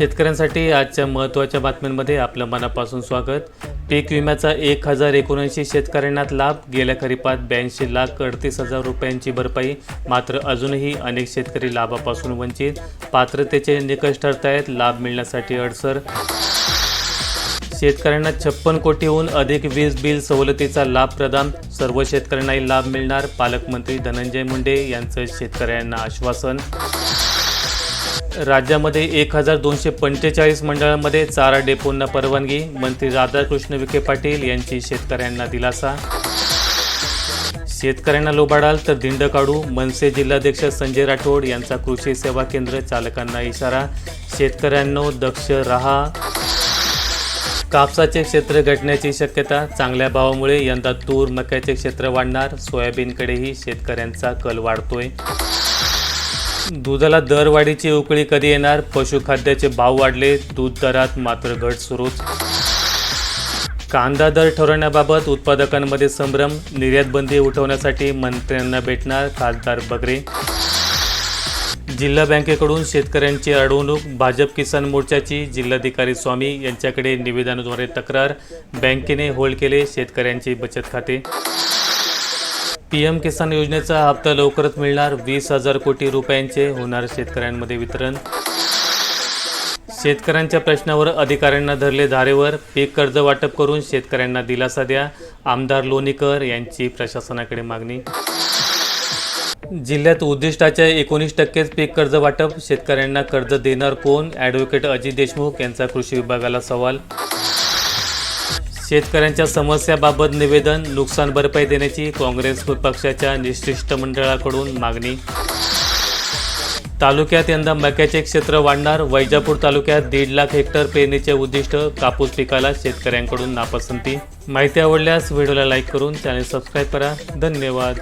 शेतकऱ्यांसाठी आजच्या महत्त्वाच्या बातम्यांमध्ये आपलं मनापासून स्वागत. पीक विम्याचा एक हजार एकोणऐंशी शेतकऱ्यांना लाभ. गेल्या खरीपात ब्याऐंशी लाख अडतीस हजार रुपयांची भरपाई. मात्र अजूनही अनेक शेतकरी लाभापासून वंचित. पात्रतेचे निकष ठरतायत. लाभ मिळण्यासाठी अडसर. शेतकऱ्यांना छप्पन कोटीहून अधिक वीज बिल सवलतीचा लाभ प्रदान. सर्व शेतकऱ्यांनाही लाभ मिळणार. पालकमंत्री धनंजय मुंडे यांचं शेतकऱ्यांना आश्वासन. राज्यामध्ये एक हजार दोनशे पंचेचाळीस मंडळांमध्ये चारा डेपोंना परवानगी. मंत्री राधाकृष्ण विखे पाटील यांची शेतकऱ्यांना दिलासा. शेतकऱ्यांना लोबाडाल तर दिंड काढू. मनसे जिल्हाध्यक्ष संजय राठोड यांचा कृषी सेवा केंद्र चालकांना इशारा. शेतकऱ्यांनो दक्ष रहा. कापसाचे क्षेत्र घटण्याची शक्यता. चांगल्या भावामुळे यंदा तूर मक्याचे क्षेत्र वाढणार. सोयाबीनकडेही शेतकऱ्यांचा कल वाढतोय. दुधाला दरवाढीची उकळी कधी येणार? पशुखाद्याचे भाव वाढले दूध दरात मात्र घट सुरूच. कांदा दर ठरवण्याबाबत उत्पादकांमध्ये संभ्रम निर्यातबंदी उठवण्यासाठी मंत्र्यांना भेटणार खासदार बगरे. जिल्हा बँकेकडून शेतकऱ्यांची अडवणूक भाजप किसान मोर्चाची जिल्हाधिकारी स्वामी यांच्याकडे निवेदनाद्वारे तक्रार बँकेने होल्ड केले शेतकऱ्यांची बचत खाते. पी एम किसान योजनेचा हप्ता लवकरच मिळणार. वीस हजार कोटी रुपयांचे होणार शेतकऱ्यांमध्ये वितरण. शेतकऱ्यांच्या प्रश्नावर अधिकाऱ्यांना धरले धारेवर. पीक कर्ज वाटप करून शेतकऱ्यांना दिलासा द्या. आमदार लोणीकर यांची प्रशासनाकडे मागणी. जिल्ह्यात उद्दिष्टाच्या एकोणीस टक्केच पीक कर्ज वाटप. शेतकऱ्यांना कर्ज देणार कोण? ॲडव्होकेट अजित देशमुख यांचा कृषी विभागाला सवाल. शेतकऱ्यांच्या समस्याबाबत निवेदन नुकसान भरपाई देण्याची काँग्रेस पक्षाच्या निशिष्ट मंडळाकडून मागणी. तालुक्यात यंदा मक्याचे क्षेत्र वाढणार. वैजापूर तालुक्यात दीड लाख हेक्टर पेरणीचे उद्दिष्ट कापूस पिकाला शेतकऱ्यांकडून नापसंती. माहिती आवडल्यास व्हिडिओला लाईक करून चॅनल सबस्क्राईब करा. धन्यवाद.